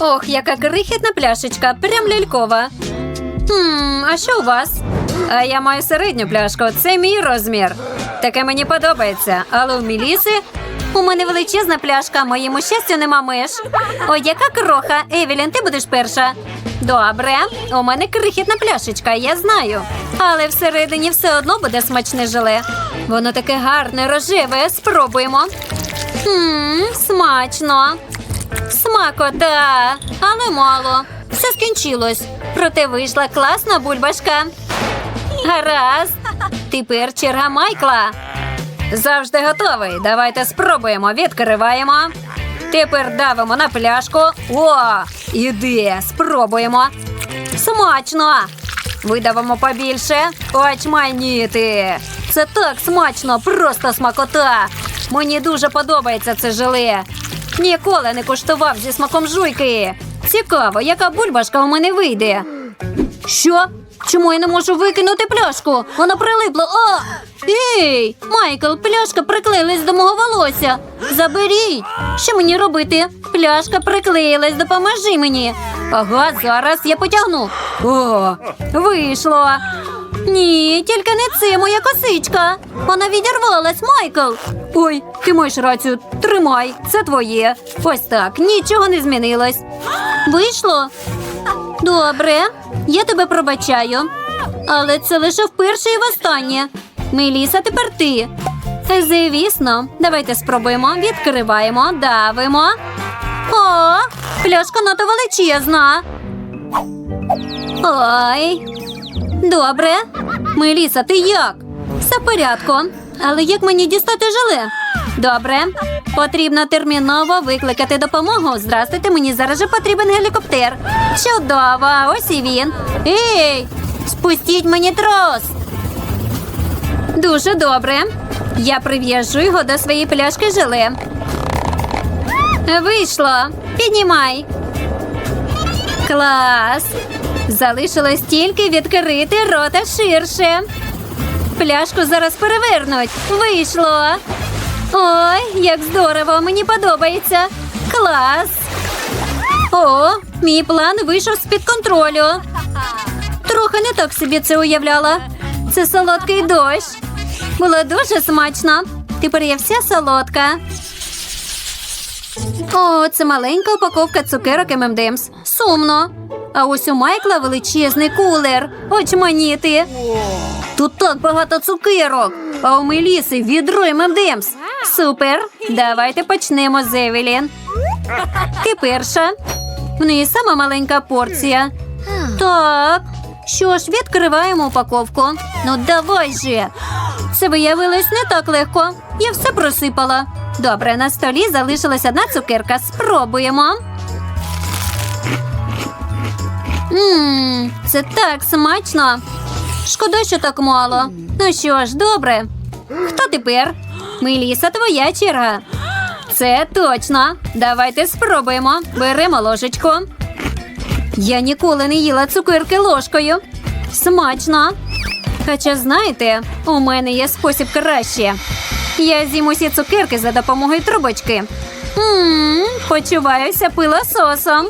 Ох, яка крихітна пляшечка, прям лялькова. Хм, а що у вас? А я маю середню пляшку, це мій розмір. Таке мені подобається. Але у Міліси у мене величезна пляшка, моєму щастю нема меж. Ой, яка кроха. Евелін, ти будеш перша. Добре, у мене крихітна пляшечка, я знаю. Але всередині все одно буде смачне желе. Воно таке гарне, рожеве. Спробуємо. Хм, смачно. Смакота, але мало. Все скінчилось. Проте вийшла класна бульбашка. Гаразд. Тепер черга Майкла. Завжди готовий. Давайте спробуємо. Відкриваємо. Тепер давимо на пляшку. О, іде. Спробуємо. Смачно. Видавимо побільше. Очманіти. Це так смачно, просто смакота. Мені дуже подобається це желе. Ніколи не куштував зі смаком жуйки. Цікаво, яка бульбашка у мене вийде. Що? Чому я не можу викинути пляшку? Вона прилипла. О! Ей! Майкл, пляшка приклеїлась до мого волосся. Заберіть! Що мені робити? Пляшка приклеїлась, допоможи мені. Ага, зараз я потягну. О, вийшло. Ні, тільки не це моя косичка. Вона відірвалась, Майкл. Ой, ти маєш рацію. Тримай, це твоє. Ось так, нічого не змінилось. Вийшло? Добре, я тебе пробачаю. Але це лише вперше і востаннє. Меліса, тепер ти. Звісно, давайте спробуємо. Відкриваємо, давимо. О, пляшка надто величезна. Ой. Добре. Меліса, ти як? Все в порядку. Але як мені дістати желе? Добре. Потрібно терміново викликати допомогу. Здрастуйте, мені зараз же потрібен гелікоптер. Чудово, ось і він. Ей! Спустіть мені трос. Дуже добре. Я прив'яжу його до своєї пляшки желе. Вийшло. Піднімай. Клас. Залишилось тільки відкрити рота ширше. Пляшку зараз перевернуть. Вийшло. Ой, як здорово, мені подобається. Клас. О, мій план вийшов з-під контролю. Трохи не так собі це уявляла. Це солодкий дощ. Було дуже смачно. Тепер я вся солодка. О, це маленька упаковка цукерок ММДМС. Сумно. А ось у Майкла величезний кулер. Очманіти. Тут так багато цукерок. А у Меліси відро ММДМС. Супер. Давайте почнемо з Евелін. Ти перша. В неї сама маленька порція. Так. Що ж, відкриваємо упаковку. Ну давай же. Це виявилось не так легко. Я все просипала. Добре, на столі залишилась одна цукерка. Спробуємо. Ммм, це так смачно. Шкода, що так мало. Ну що ж, добре. Хто тепер? Меліса, твоя черга. Це точно. Давайте спробуємо. Беремо ложечку. Я ніколи не їла цукерки ложкою. Смачно. Хоча, знаєте, у мене є спосіб краще. Я з'їм усі цукерки за допомогою трубочки. Ммм, почуваюся пилососом.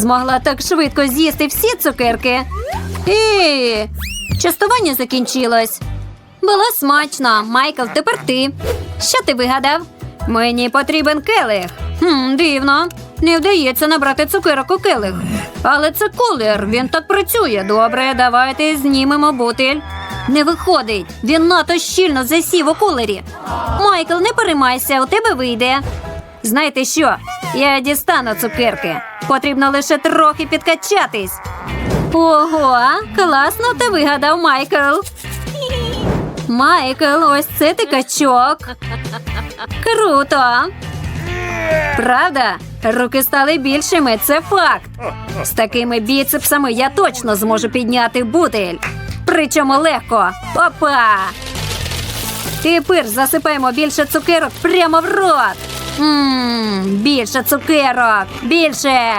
Змогла так швидко з'їсти всі цукерки. Ей, частування закінчилось. Було смачно. Майкл, тепер ти. Що ти вигадав? Мені потрібен келих. Хм, Дивно. Не вдається набрати цукерок у келих. Але це кулер, він так працює. Добре, давайте знімемо бутиль. Не виходить. Він надто щільно засів у кулері. Майкл, не переймайся, у тебе вийде. Знаєте що? Я дістану цукерки. Потрібно лише трохи підкачатись. Ого, класно ти вигадав, Майкл. Майкл, ось це ти качок. Круто. Правда? Руки стали більшими, це факт. З такими біцепсами я точно зможу підняти бутиль. Причому легко. Опа! Тепер засипаємо більше цукерок прямо в рот. Ммм, більше цукерок, більше.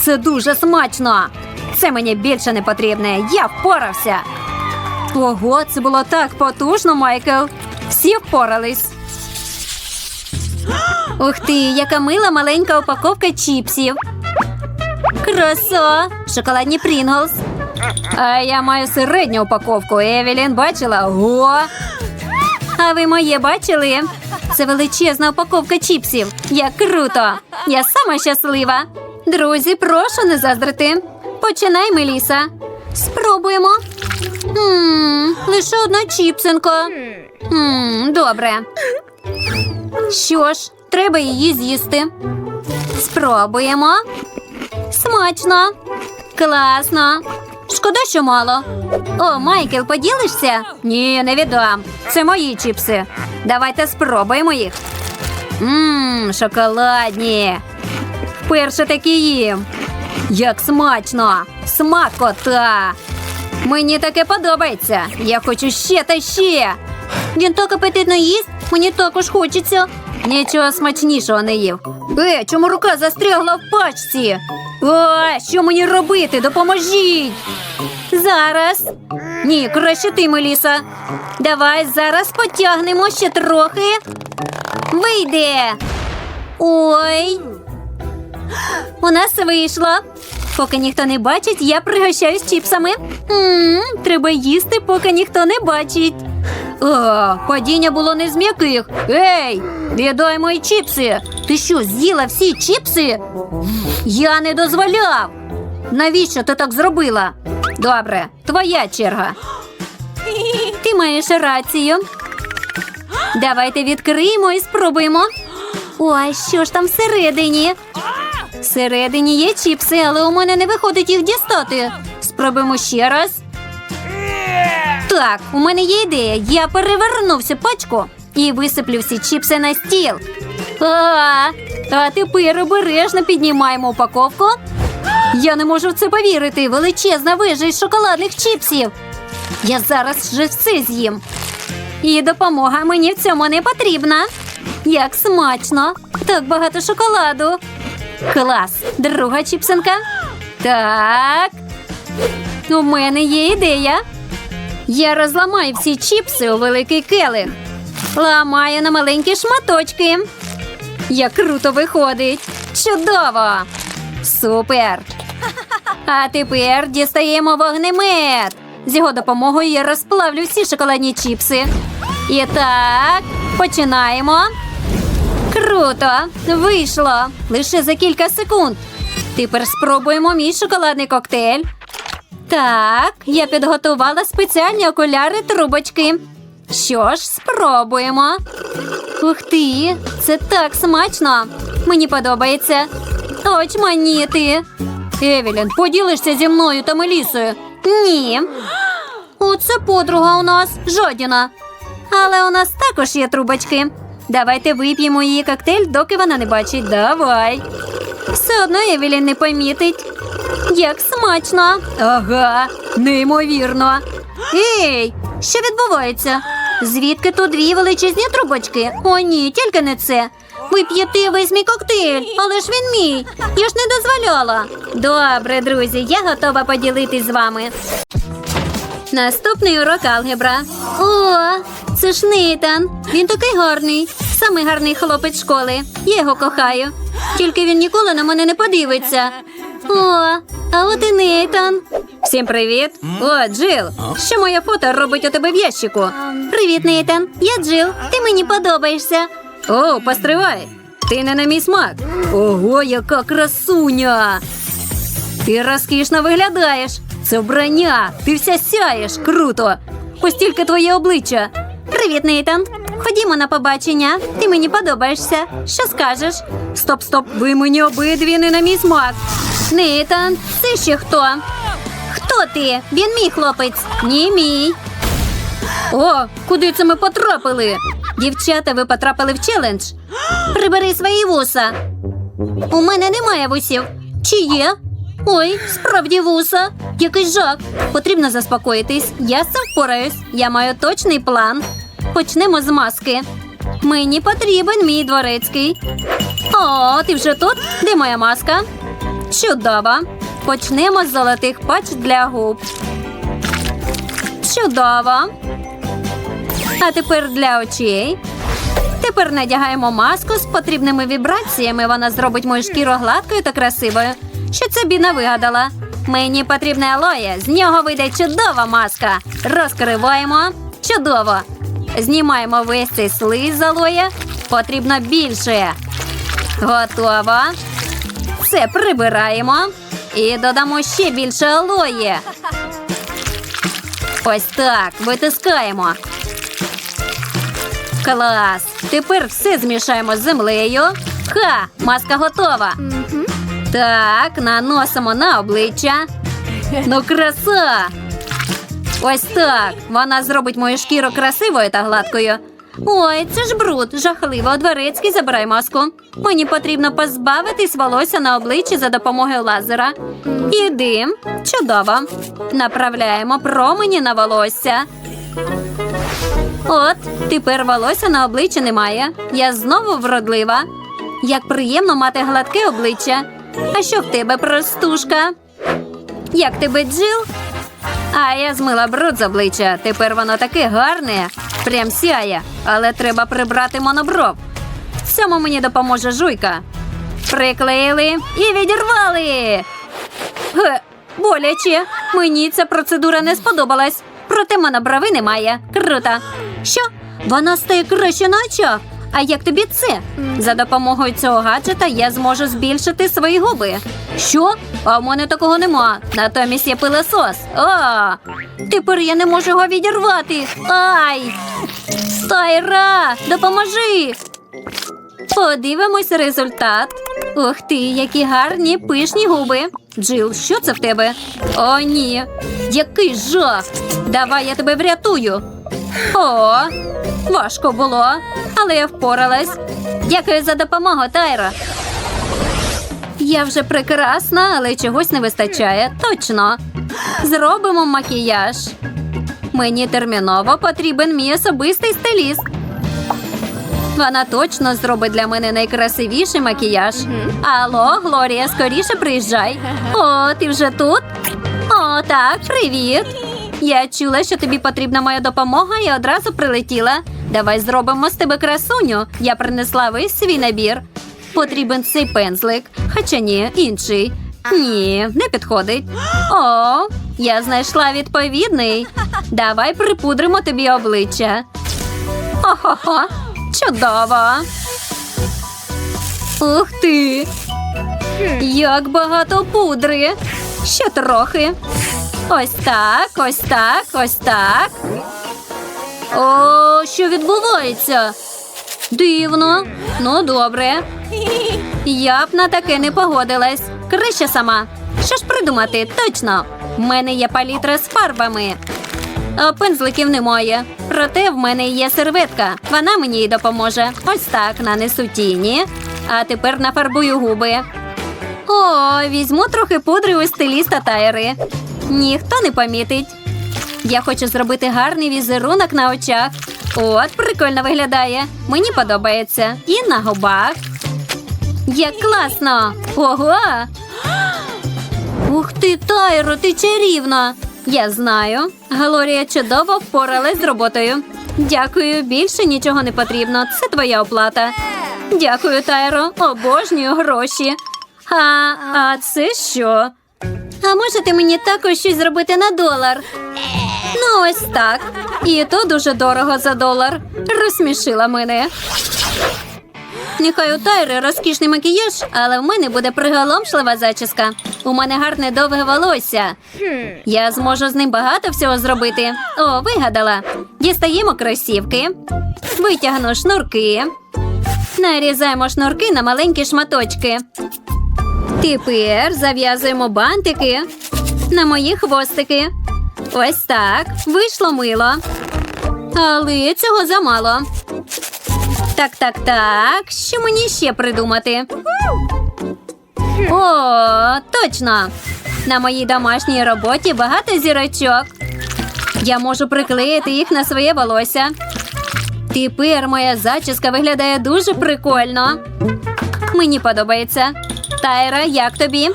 Це дуже смачно. Це мені більше не потрібне. Я впорався. Ого, це було так потужно, Майкл. Всі впорались. Ух ти, яка мила маленька упаковка чіпсів. Краса! Шоколадні Прінглс. А я маю середню упаковку. Евелін бачила? Ого! А ви моє бачили? Це величезна упаковка чіпсів. Як круто! Я сама щаслива. Друзі, прошу не заздрити. Починай, Меліса. Спробуємо. Ммм, лише одна чіпсинка. Ммм, добре. Що ж, треба її з'їсти. Спробуємо. Смачно. Класно. Шкода, що мало. О, Майкл, поділишся? Ні, не віддам. Це мої чіпси. Давайте спробуємо їх. Ммм, шоколадні. Вперше такі їм. Як смачно! Смакота! Мені таке подобається. Я хочу ще та ще. Він так апетитно їсть, мені також хочеться. Нічого смачнішого не їв. Е, чому рука застрягла в пачці? О, що мені робити? Допоможіть! Зараз. Ні, краще ти, Меліса. Давай зараз потягнемо ще трохи. Вийде. Ой. У нас вийшло. Поки ніхто не бачить, я пригощаюсь чіпсами. м треба їсти, поки ніхто не бачить. О, падіння було не з м'яких. Ей, віддай мої чіпси. Ти що, з'їла всі чіпси? Я не дозволяв. Навіщо ти так зробила? Добре, твоя черга. Ти маєш рацію. Давайте відкриємо і спробуємо. Ой, що ж там всередині? Всередині є чіпси, але у мене не виходить їх дістати. Спробуємо ще раз. Так, у мене є ідея. Я переверну всю пачку і висиплю всі чіпси на стіл. А, а тепер обережно піднімаємо упаковку. Я не можу в це повірити. Величезна вижа із шоколадних чіпсів. Я зараз вже все з'їм. І допомога мені в цьому не потрібна. Як смачно! Так багато шоколаду. Клас! Друга чіпсинка. Так. У мене є ідея. Я розламаю всі чіпси у великий келих. Ламаю на маленькі шматочки. Як круто виходить. Чудово! Супер! А тепер дістаємо вогнемет. З його допомогою я розплавлю всі шоколадні чіпси. І так, починаємо. Круто! Вийшло! Лише за кілька секунд. Тепер спробуємо мій шоколадний коктейль. Так, я підготувала спеціальні окуляри трубочки. Що ж, спробуємо. Ух ти, це так смачно. Мені подобається. Очманіти. Евелін, поділишся зі мною та Мелісою? Ні. Оце подруга у нас жодіна. Але у нас також є трубочки. Давайте вип'ємо її коктейль, доки вона не бачить. Давай. Все одно Евелін не помітить. Як смачно. Ага, неймовірно. Ей, що відбувається? Звідки тут дві величезні трубочки? О, ні, тільки не це. Ви п'єте весь мій коктейль, але ж він мій. Я ж не дозволяла. Добре, друзі, я готова поділитись з вами. Наступний урок алгебра. О, це ж Нейтан. Він такий гарний. Самий гарний хлопець школи. Я його кохаю. Тільки він ніколи на мене не подивиться. О, а от і Нейтан. Всім привіт. О, Джил. Що моє фото робить у тебе в ящику? Привіт, Нейтан. Я Джил. Ти мені подобаєшся. О, постривай. Ти не на мій смак. Ого, яка красуня. Ти розкішно виглядаєш. Це вбрання. Ти вся сяєш. Круто. Ось тільки твоє обличчя. Привіт, Нейтан. Ходімо на побачення. Ти мені подобаєшся. Що скажеш? Стоп, стоп, ви мені обидві не на мій смак. Нейтан, це ще хто? Хто ти? Він мій хлопець. Ні, мій. О, куди це ми потрапили? Дівчата, ви потрапили в челендж. Прибери свої вуса. У мене немає вусів. Чи є? Ой, справді вуса. Якийсь жах. Потрібно заспокоїтись. Я цим впораюсь. Я маю точний план. Почнемо з маски. Мені потрібен мій дворецький. О, ти вже тут? Де моя маска? Чудово. Почнемо з золотих пач для губ. Чудово. А тепер для очей. Тепер надягаємо маску з потрібними вібраціями. Вона зробить мою шкіру гладкою та красивою. Що це біна вигадала? Мені потрібне алоє, з нього вийде чудова маска. Розкриваємо. Чудово. Знімаємо весь цей слиз з алоє. Потрібно більше. Готово. Все прибираємо. І додамо ще більше алоє. Ось так. Витискаємо. Клас! Тепер все змішаємо з землею. Ха! Маска готова. Так, наносимо на обличчя. Ну, краса! Ось так. Вона зробить мою шкіру красивою та гладкою. Ой, це ж бруд, жахливо. Дворецький, забирай маску. Мені потрібно позбавитись волосся на обличчі за допомогою лазера. І дим. Чудово. Направляємо промені на волосся. От, тепер волосся на обличчі немає. Я знову вродлива. Як приємно мати гладке обличчя. А що в тебе, простушка? Як тебе Джил? А я змила бруд з обличчя. Тепер воно таке гарне, прям сяє, але треба прибрати монобров. В цьому мені допоможе жуйка. Приклеїли і відірвали. Ге, боляче. Мені ця процедура не сподобалась. Проте моноброви немає. Круто. Що? Вона стає краще на очах. А як тобі це? За допомогою цього гаджета я зможу збільшити свої губи. Що? А в мене такого нема. Натомість є пилосос. А, тепер я не можу його відірвати. Ай! Тайра, допоможи! Подивимось результат. Ух ти, які гарні пишні губи. Джил, що це в тебе? О, ні. Який жах. Давай я тебе врятую. О, важко було, але я впоралась. Дякую за допомогу, Тайра. Я вже прекрасна, але чогось не вистачає. Точно. Зробимо макіяж. Мені терміново потрібен мій особистий стиліст. Вона точно зробить для мене найкрасивіший макіяж. Алло, Глорія, скоріше приїжджай. О, ти вже тут? О, так, привіт. Я чула, що тобі потрібна моя допомога і одразу прилетіла. Давай зробимо з тебе красуню. Я принесла весь свій набір. Потрібен цей пензлик, хоча ні, інший. Ні, не підходить. О, я знайшла відповідний. Давай припудримо тобі обличчя. Хо-хо-хо, чудово. Ух ти! Як багато пудри. Ще трохи. Ось так, ось так, ось так. О, що відбувається? Дивно. Ну, добре. Я б на таке не погодилась. Краще сама. Що ж придумати? Точно. В мене є палітра з фарбами. А пензликів немає. Проте в мене є серветка. Вона мені й допоможе. Ось так нанесу тіні. А тепер нафарбую губи. О, візьму трохи пудри у стиліста Тайри. Ніхто не помітить. Я хочу зробити гарний візерунок на очах. От, прикольно виглядає. Мені подобається. І на губах. Як класно! Ого! Ух ти, Тайро, ти чарівна! Я знаю. Галорія чудово впоралась з роботою. Дякую, більше нічого не потрібно. Це твоя оплата. Дякую, Тайро. Обожнюю гроші. А, а це що? А можете мені також щось зробити на долар? Ну, ось так. І то дуже дорого за долар. Розсмішила мене. Нехай у Тайри розкішний макіяж, але в мене буде приголомшлива зачіска. У мене гарне довге волосся. Я зможу з ним багато всього зробити. О, вигадала. Дістаємо кросівки, витягну шнурки, нарізаємо шнурки на маленькі шматочки. Тепер зав'язуємо бантики на мої хвостики. Ось так. Вийшло мило. Але цього замало. Так, так, так. Що мені ще придумати? О, точно. На моїй домашній роботі багато зірочок. Я можу приклеїти їх на своє волосся. Тепер моя зачіска виглядає дуже прикольно. Мені подобається. Тайра, як тобі?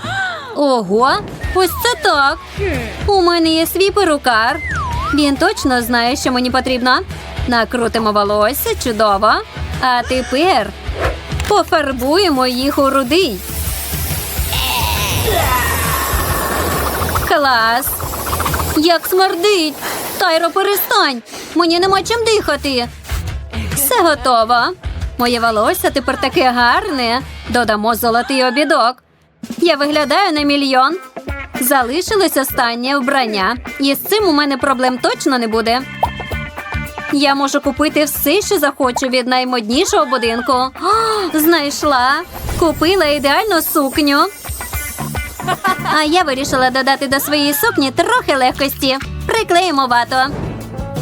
Ого, ось це так. У мене є свій перукар. Він точно знає, що мені потрібно. Накрутимо волосся, чудово. А тепер пофарбуємо їх у рудий. Клас. Як смердить. Тайро, перестань. Мені нема чим дихати. Все готово. Моє волосся тепер таке гарне. Додамо золотий обідок. Я виглядаю на мільйон. Залишилось останнє вбрання. І з цим у мене проблем точно не буде. Я можу купити все, що захочу від наймоднішого будинку. О, знайшла. Купила ідеальну сукню. А я вирішила додати до своєї сукні трохи легкості. Приклеїмо вато.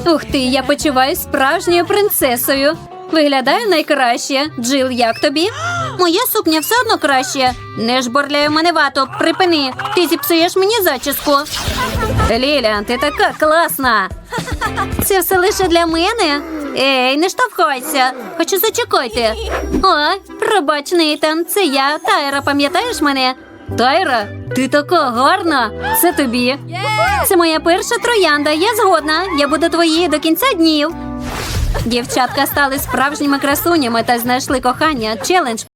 Ух ти, я почуваюсь справжньою принцесою. Виглядаю найкраще. Джил, як тобі? Моя сукня все одно краще. Не жбурляй у мене вату, припини. Ти зіпсуєш мені зачіску. Ліля, ти така класна. Це все лише для мене. Ей, не штовхайся. Хочу зачекайте. О, пробач, Нейтан, це я. Тайра, пам'ятаєш мене? Тайра, ти така гарна. Це тобі. Це моя перша троянда. Я згодна. Я буду твоєю до кінця днів. Дівчатка стали справжніми красунями та знайшли кохання. Челендж